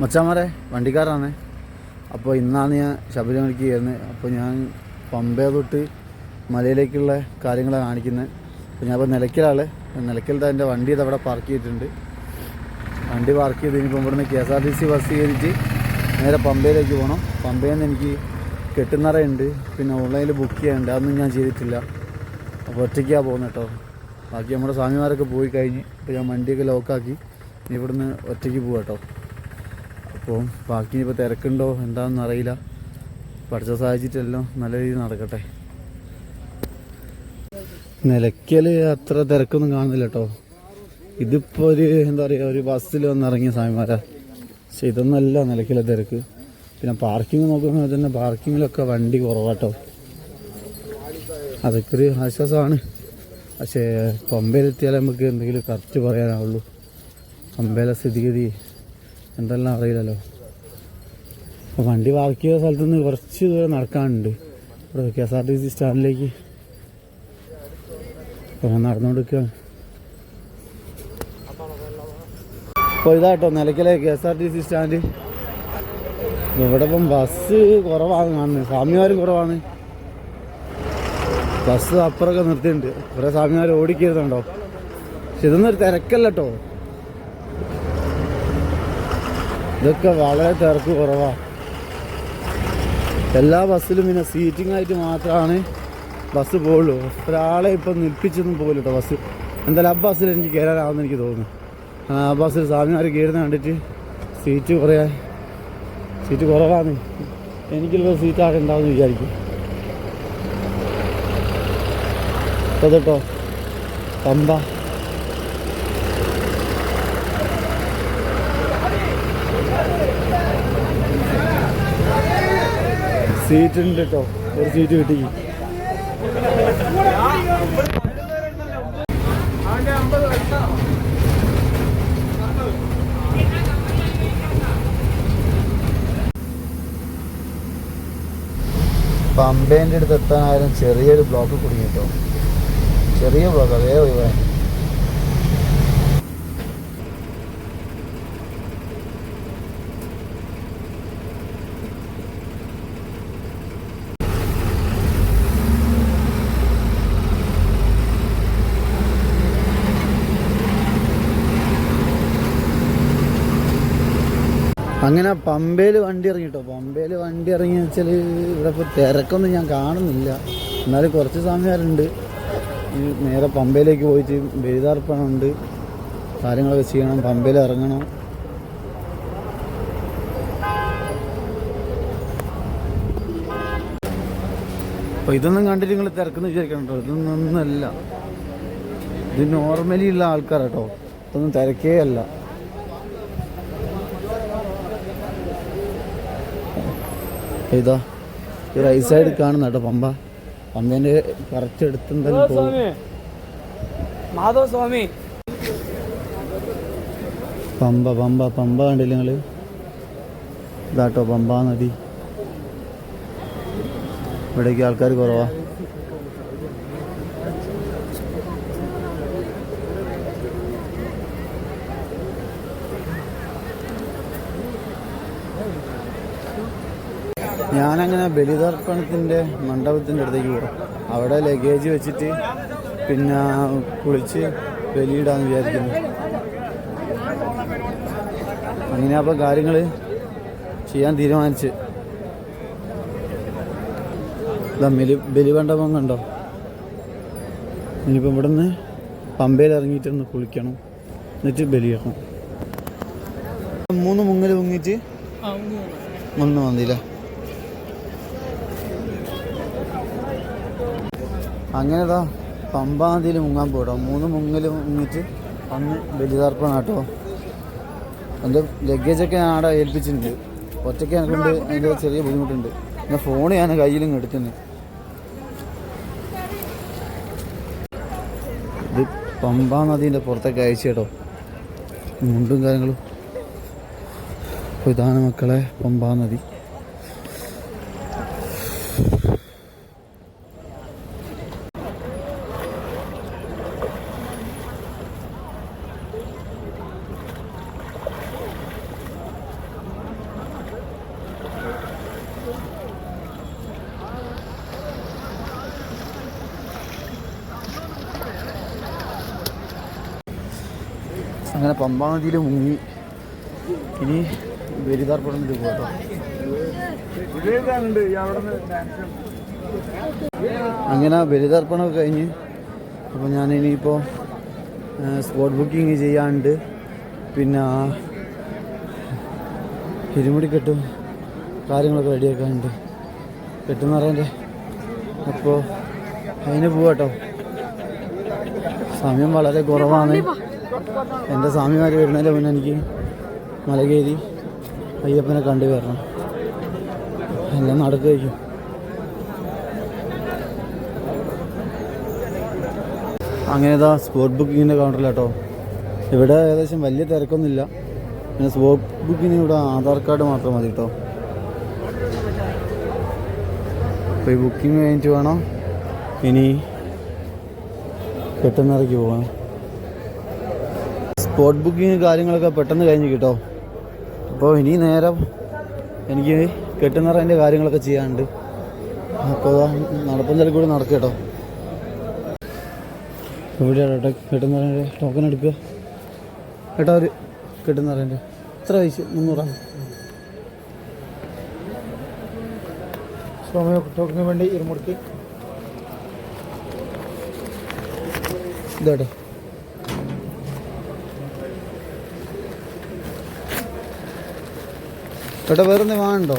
മച്ചാമാരെ വണ്ടിക്കാരാണ്. അപ്പോൾ ഇന്നാണ് ഞാൻ ശബരിമലയ്ക്ക് കയറുന്നത് അപ്പോൾ ഞാൻ പമ്പ തൊട്ട് മലയിലേക്കുള്ള കാര്യങ്ങളാണ് കാണിക്കുന്നത് അപ്പോൾ ഞാൻ ഇപ്പോൾ നിലയ്ക്കലാണ്. നിലയ്ക്കലത്തെ എന്റെ വണ്ടി ഇത് അവിടെ പാർക്ക് ചെയ്തിട്ടുണ്ട്. വണ്ടി പാർക്ക് ചെയ്ത് ഇനിയിപ്പോൾ ഇവിടുന്ന് K S R T C bus കയറിയിട്ട് നേരെ പമ്പയിലേക്ക് പോകണം പമ്പയിൽ നിന്ന് എനിക്ക് കെട്ടുന്നറയുണ്ട് പിന്നെ ഓൺലൈനിൽ ബുക്ക് ചെയ്യാനുണ്ട്. അതൊന്നും ഞാൻ ചെയ്തിട്ടില്ല. അപ്പോൾ ഒറ്റയ്ക്കാണ് പോകുന്നത് കേട്ടോ ബാക്കി നമ്മുടെ സ്വാമിമാരൊക്കെ പോയി കഴിഞ്ഞ് ഇപ്പോൾ ഞാൻ വണ്ടിയൊക്കെ ലോക്കാക്കി ഇവിടുന്ന് ഒറ്റയ്ക്ക് പോകാം കേട്ടോ അപ്പോൾ ബാക്കി ഇപ്പോൾ തിരക്കുണ്ടോ? എന്താണെന്ന് അറിയില്ല. പഠിച്ച സാഹചര്യമല്ലോ നല്ല രീതിയിൽ നടക്കട്ടെ. നിലയ്ക്കൽ അത്ര തിരക്കൊന്നും കാണുന്നില്ല കേട്ടോ. ഇതിപ്പോൾ ഒരു എന്താ പറയുക ഒരു ബസ്സിൽ വന്നിറങ്ങിയ സ്വാമിമാരാ പക്ഷെ ഇതൊന്നല്ല നിലയ്ക്കലെ തിരക്ക്. പിന്നെ പാർക്കിംഗ് നോക്കുമ്പോൾ തന്നെ പാർക്കിങ്ങിലൊക്കെ വണ്ടി കുറവാട്ടോ അതൊക്കെ ഒരു ആശ്വാസമാണ്. പക്ഷേ പമ്പയിലെത്തിയാലേ നമുക്ക് എന്തെങ്കിലും കറക്റ്റ് പറയാനാവുള്ളൂ. പമ്പയിലെ സ്ഥിതിഗതി എന്തെല്ലാം അറിയില്ലല്ലോ. അപ്പോൾ വണ്ടി പാർക്ക് ചെയ്ത സ്ഥലത്ത് നിന്ന് കുറച്ച് ദൂരം നടക്കാനുണ്ട്. ഇവിടെ K S R T C സ്റ്റാൻഡിലേക്ക്. അപ്പോൾ ഞാൻ അപ്പോൾ ഇതാട്ടോ നിലയ്ക്കലെ K S R T C stand. ഇവിടെ ഇപ്പം ബസ് കുറവാണ് കാണുന്നത്. സ്വാമിമാരും കുറവാണ്. ബസ് അപ്പുറമൊക്കെ നിർത്തിയിട്ടുണ്ട്. കുറേ സ്വാമിമാർ ഓടിക്കരുതുണ്ടോ? പക്ഷെ ഇതൊന്നും ഒരു തിരക്കല്ല ഇതൊക്കെ വളരെ തിരക്ക് കുറവാണ് എല്ലാ ബസ്സിലും പിന്നെ സീറ്റിംഗ് ആയിട്ട് മാത്രമാണ് ബസ് പോകുള്ളൂ ഒരാളെ ഇപ്പം നിൽപ്പിച്ചൊന്നും പോകില്ല ബസ്. എന്തായാലും ആ ബസ്സിൽ എനിക്ക് കയറാനാവുമെന്ന് എനിക്ക് തോന്നുന്നു. ആ ബസ്സിൽ സ്വാമിമാർ കയറുന്ന കണ്ടിട്ട് സീറ്റ് കുറേ സീറ്റ് കുറവാണ്. സീറ്റ് ആകെ ഉണ്ടാവുമെന്ന് വിചാരിക്കും. അതെട്ടോ തമ്പാ സീറ്റ് ഉണ്ട് കേട്ടോ ഒരു സീറ്റ് കിട്ടി. പമ്പേന്റെ അടുത്ത് എത്താനായാലും ചെറിയൊരു ബ്ലോക്ക് കുടുങ്ങി കേട്ടോ ചെറിയ ബ്ലോക്ക് അതേ ഒഴിവായി. അങ്ങനെ പമ്പയിൽ വണ്ടി ഇറങ്ങിട്ടോ. കേട്ടോ പമ്പയിൽ വണ്ടി ഇറങ്ങി വെച്ചാൽ ഇവിടെ ഇപ്പോൾ തിരക്കൊന്നും ഞാൻ കാണുന്നില്ല. എന്നാലും കുറച്ച് സമയമുണ്ട് ഈ നേരെ പമ്പയിലേക്ക് പോയിട്ട് ബലിതാർപ്പണമുണ്ട്. കാര്യങ്ങളൊക്കെ ചെയ്യണം. പമ്പയിൽ ഇറങ്ങണം. അപ്പോൾ ഇതൊന്നും കണ്ടിട്ട് നിങ്ങൾ തിരക്കെന്ന് വിചാരിക്കണം കേട്ടോ. ഇതൊന്നും ഒന്നല്ല ഇത് നോർമലി ഉള്ള ആൾക്കാരാട്ടോ. ഇതൊന്നും തിരക്കേ അല്ല. ഇതാ ഈ റൈറ്റ് സൈഡ് കാണുന്ന കേട്ടോ പമ്പ. പമ്പേന്റെ കറക്റ്റ് എടുത്തെന്തായാലും പോകും. മാധവ സ്വാമി. പമ്പ പമ്പ പമ്പ കണ്ടില്ല നിങ്ങൾ ഇതാട്ടോ പമ്പ നദി. ഇവിടേക്ക് ആൾക്കാർ കുറവാ. ഞാനങ്ങനെ ബലിതർപ്പണത്തിന്റെ മണ്ഡപത്തിന്റെ അടുത്തേക്ക് പോകും അവിടെ ലഗേജ് വെച്ചിട്ട് പിന്നെ കുളിച്ച് ബലിയിടാന്ന് വിചാരിക്കുന്നു. അങ്ങനെ അപ്പോൾ കാര്യങ്ങൾ ചെയ്യാൻ തീരുമാനിച്ച്. മെലി ബലി ബലിമണ്ഡപം കണ്ടോ? ഇനിയിപ്പോൾ ഇവിടുന്ന് പമ്പയിൽ ഇറങ്ങിയിട്ടൊന്ന് കുളിക്കണം. എന്നിട്ട് ബലിയിടണം മൂന്ന് മുങ്ങൽ മുങ്ങിയിട്ട് ഒന്ന് വന്നില്ല അങ്ങനെതാ പമ്പാ നദിയിൽ മുങ്ങാൻ പോയിട്ടോ മൂന്ന് മുങ്ങൽ മുങ്ങിയിട്ട് അന്ന് ബലിതർപ്പണം കേട്ടോ എന്റെ ലഗേജൊക്കെ ഞാൻ അവിടെ ഏൽപ്പിച്ചിട്ടുണ്ട്. ഒറ്റയ്ക്ക് കൊണ്ട് അതിന്റെ ചെറിയ ബുദ്ധിമുട്ടുണ്ട്. പിന്നെ ഫോൺ ഞാൻ കയ്യിലും എടുക്കുന്നു ഇത് പമ്പാ നദീന്റെ പുറത്തൊക്കെ അയച്ചു കേട്ടോ. മുണ്ടും കാര്യങ്ങളും. ഇതാണ് മക്കളെ പമ്പാ നദി. അങ്ങനെ പമ്പാ നദിയിൽ മുങ്ങി. ഇനി ബലിതാർപ്പണത്തിൽ പോകട്ടോ അങ്ങനെ ബലിതർപ്പണമൊക്കെ കഴിഞ്ഞ്. അപ്പോൾ ഞാൻ ഇനിയിപ്പോൾ സ്പോട്ട് ബുക്കിംഗ് ചെയ്യാണ്ട് പിന്നെ ഇരുമുടിക്കെട്ടും കാര്യങ്ങളൊക്കെ റെഡിയാക്കാനുണ്ട് കെട്ടെന്ന് പറയണ്ടേ? അപ്പോൾ അതിന് പോവാട്ടോ. സമയം വളരെ കുറവാണ്. എന്റെ സ്വാമിമാർ വരുന്നതിന്റെ മുന്നേ എനിക്ക് മലകേരി അയ്യപ്പനെ കണ്ടു വരണം എല്ലാം നടക്കുകയും അങ്ങനെ ഇതാ സ്പോട്ട് ബുക്കിങ്ങിന്റെ കൗണ്ടറിലാട്ടോ ഇവിടെ ഏകദേശം വലിയ തിരക്കൊന്നുമില്ല. പിന്നെ സ്പോട്ട് ബുക്കിങ്ങിന് ഇവിടെ ആധാർ കാർഡ് മാത്രം മതി കേട്ടോ അപ്പോൾ ഈ ബുക്കിംഗ് കഴിഞ്ഞിട്ട് വേണം ഇനി പെട്ടെന്നിറക്കി പോകാൻ. സ്പോട്ട് ബുക്കിങ് കാര്യങ്ങളൊക്കെ പെട്ടെന്ന് കഴിഞ്ഞ് കിട്ടോ. അപ്പോൾ ഇനി നേരം എനിക്ക് കെട്ടുന്നറേന്റെ കാര്യങ്ങളൊക്കെ ചെയ്യാനുണ്ട്. അപ്പോൾ നടപ്പന്തലിൽ കൂടി നടക്കുക കേട്ടോ. എവിടെയാണ് കേട്ടോ കെട്ടുന്നറേന്റെ ടോക്കൺ എടുക്കുക. കേട്ടോ ഒരു കെട്ടുന്നറേന്റെ എത്ര പൈസ? മുന്നൂറാണ് ടോക്കിന് വേണ്ടി ഇരുമുടുക്കി ഇതേട്ടോ. ഏട്ടാ വേറെ ഒന്നും വാങ്ങണ്ടോ.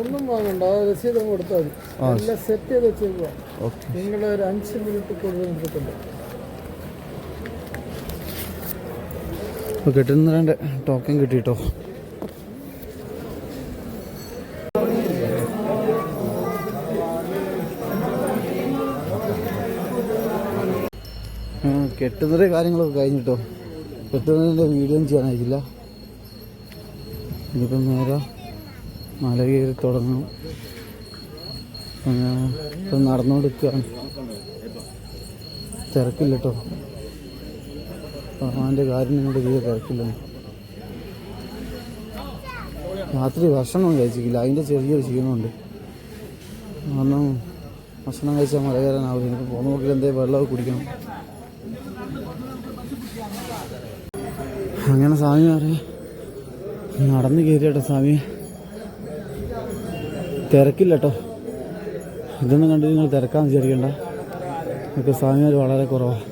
ഒന്നും വാങ്ങണ്ട രസീത് കൊടുത്താൽ മതി. എല്ലാം സെറ്റ് ചെയ്ത് വെച്ചേക്കുക നിങ്ങൾ ഒരു അഞ്ച് മിനിറ്റ് കൂടുതൽ എടുക്കണ്ട അപ്പോൾ കെട്ടുന്നതിന്റെ ടോക്കൺ കിട്ടിട്ടോ? കെട്ടുന്നതിന്റെ കാര്യങ്ങളൊക്കെ കഴിഞ്ഞിട്ടോ? കെട്ടുന്നതിന്റെ വീഡിയോ ഒന്നും ഇനിയിപ്പം നേരെ മല കയറി തുടങ്ങും. ഇപ്പം നടന്നുകൊടുക്കുകയാണ് തിരക്കില്ല കേട്ടോ അവന്റെ കാര്യം നിങ്ങളുടെ തീരെ തിരക്കില്ല രാത്രി ഭക്ഷണം കഴിച്ചിട്ടില്ല. അതിന്റെ ചെറിയൊരു ക്ഷീണമുണ്ട്. കാരണം ഭക്ഷണം കഴിച്ചാൽ മല കയറാനാവില്ല. എനിക്ക് പോകുന്ന നോക്കിൽ എന്തേ വെള്ളമൊക്കെ കുടിക്കണം. അങ്ങനെ സ്വാമി മാറി നടന്ന് കയറിയട്ടോ സ്വാമി തിരക്കില്ല കേട്ടോ ഇതൊന്നും കണ്ട് നിങ്ങൾ തിരക്കാന്ന് വിചാരിക്കണ്ട ഒക്കെ സ്വാമിമാർ വളരെ കുറവാണ്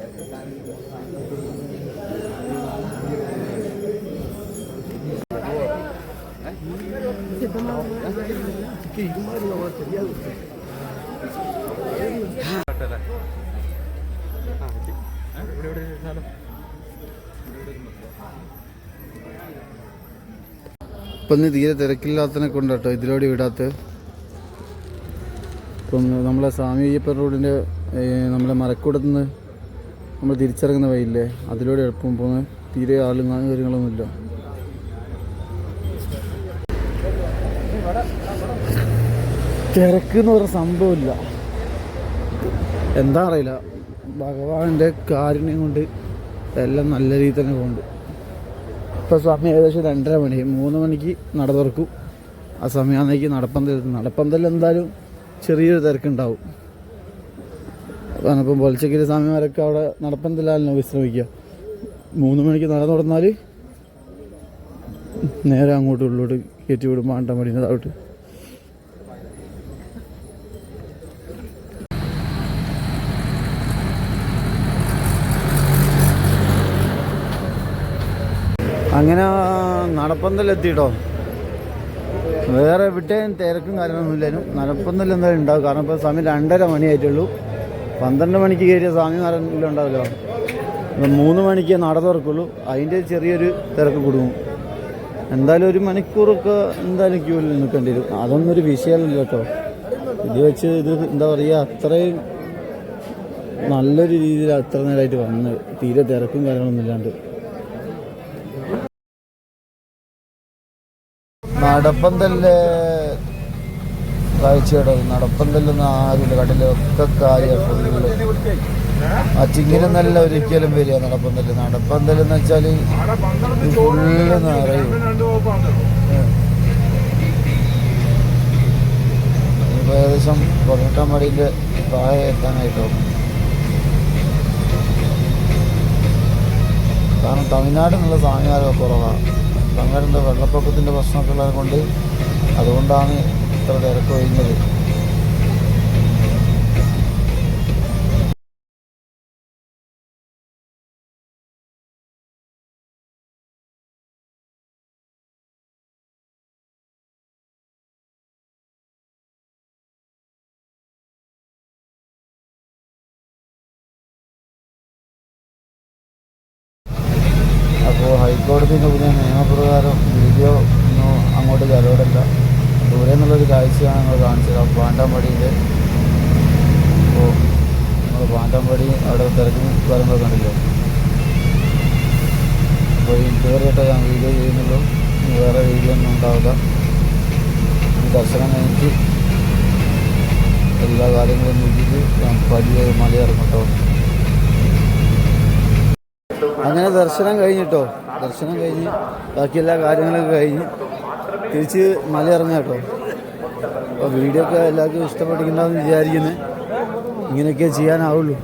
ഇപ്പം ഇന്ന് തീരെ തിരക്കില്ലാത്തതിനെ കൊണ്ട് കേട്ടോ ഇതിലൂടെ വിടാത്ത ഇപ്പം നമ്മളെ സ്വാമി അയ്യപ്പൻ റോഡിന്റെ നമ്മളെ മരക്കൂടത്ത് നിന്ന് നമ്മൾ തിരിച്ചിറങ്ങുന്ന വഴിയില്ലേ അതിലൂടെ എളുപ്പം പോകുന്നത് തീരെ ആളും കാര്യങ്ങളൊന്നുമില്ല. തിരക്ക് എന്ന് പറഞ്ഞ സംഭവമില്ല. എന്താ അറിയില്ല. ഭഗവാന്റെ കാരുണ്യം കൊണ്ട് എല്ലാം നല്ല രീതി തന്നെ പോകുന്നുണ്ട്. ഇപ്പോൾ സമയം ഏകദേശം രണ്ടര മണി. മൂന്ന് മണിക്ക് നട തുറക്കും. ആ സമയമാണെങ്കിൽ നടപ്പന്തൽ നടപ്പന്തൽ എന്തായാലും ചെറിയൊരു തിരക്കുണ്ടാവും. ഇപ്പം പൊലച്ചക്കരി സ്വാമിമാരൊക്കെ അവിടെ നടപ്പന്തലാലോ വിശ്രമിക്കുക. മൂന്ന് മണിക്ക് നട തുറന്നാൽ നേരെ അങ്ങോട്ട് ഉള്ളോട്ട് കയറ്റി വിടും മാണ്ടമടിന്റെ താഴോട്ട്. അങ്ങനെ നടപ്പന്തലെത്തിയിട്ടോ വേറെ എവിടെയും തിരക്കും കാര്യങ്ങളൊന്നുമില്ലായിരുന്നു. നടപ്പന്തൽ എന്തായാലും ഉണ്ടാവും. കാരണം ഇപ്പോൾ സമയം രണ്ടര മണിയായിട്ടുള്ളൂ. പന്ത്രണ്ട് മണിക്ക് കയറിയ സ്വാമിമാരെല്ലാം ഉണ്ടാവില്ല. അപ്പം മൂന്ന് മണിക്ക് നട തുറക്കുള്ളൂ. അതിന്റെ ചെറിയൊരു തിരക്ക് കൊടുക്കും എന്തായാലും ഒരു മണിക്കൂറൊക്കെ എന്തായാലും ക്യൂവിൽ നിൽക്കേണ്ടി വരും. അതൊന്നും ഒരു വിഷയമല്ല കേട്ടോ. ഇത് വെച്ച് ഇത് എന്താ പറയുക അത്രയും നല്ലൊരു രീതിയിൽ അത്ര നേരമായിട്ട് വന്ന് തീരെ തിരക്കും കാര്യങ്ങളൊന്നും ഇല്ലാണ്ട്. നടപ്പന്തലിലെ കാഴ്ചയുടെ നടപ്പന്തലൊന്നും ആരുമില്ല കടലിൽ ഒക്കെ കാര്യം ഫുള്ള് അച്ചിങ്ങനെ നല്ല ഒരിക്കലും വരിക നടപ്പന്തൽ നടപ്പന്തലെന്ന് വെച്ചാൽ ഫുള്ള് നിറയും. ഏകദേശം പതിനെട്ടാം മടിന്റെ താഴെ എത്താനായിട്ടോ കാരണം തമിഴ്നാട് എന്നുള്ള സാധനം കുറവാണ് തമിഴ്നാടിന്റെ വെള്ളപ്പൊക്കത്തിന്റെ പ്രശ്നമൊക്കെ ഉള്ളത് കൊണ്ട് അതുകൊണ്ടാണ് ഇത്ര തിരക്ക് ഒഴിഞ്ഞത് ഹൈക്കോടതിന്റെ പുതിയ നിയമപ്രകാരം വീഡിയോ ഒന്നും അങ്ങോട്ട് കരോടല്ല ദൂരെ നിന്നുള്ളൊരു കാഴ്ചയാണ് ഞങ്ങൾ കാണിച്ചത്. അപ്പോൾ പാണ്ടാമ്പടിയിൽ അപ്പോൾ നമ്മൾ പാണ്ടാമ്പടി അവിടെ തിരക്ക് കാര്യങ്ങളൊക്കെ കണ്ടില്ലേ? അപ്പോൾ ഇതുവരെയായിട്ട് ഞാൻ വീഡിയോ ചെയ്യുന്നുള്ളൂ. വേറെ വീഡിയോ ഒന്നും ഉണ്ടാവില്ല. ഈ ദർശനം കഴിഞ്ഞിട്ട് എല്ലാ കാര്യങ്ങളും നോക്കിയിട്ട് ഞാൻ പതിയെ മലയിറങ്ങട്ടോ അങ്ങനെ ദർശനം കഴിഞ്ഞിട്ടോ ദർശനം കഴിഞ്ഞ് ബാക്കി എല്ലാ കാര്യങ്ങളൊക്കെ കഴിഞ്ഞ് തിരിച്ച് മല ഇറങ്ങാം കേട്ടോ അപ്പോൾ വീഡിയോ ഒക്കെ എല്ലാവർക്കും ഇഷ്ടപ്പെട്ടിട്ടുണ്ടാവും വിചാരിക്കുന്നത് ഇങ്ങനെയൊക്കെ ചെയ്യാനാവുള്ളൂ.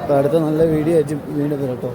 അപ്പോൾ അടുത്ത നല്ല വീഡിയോ ആയിട്ട് വീണ്ടും തരട്ടോ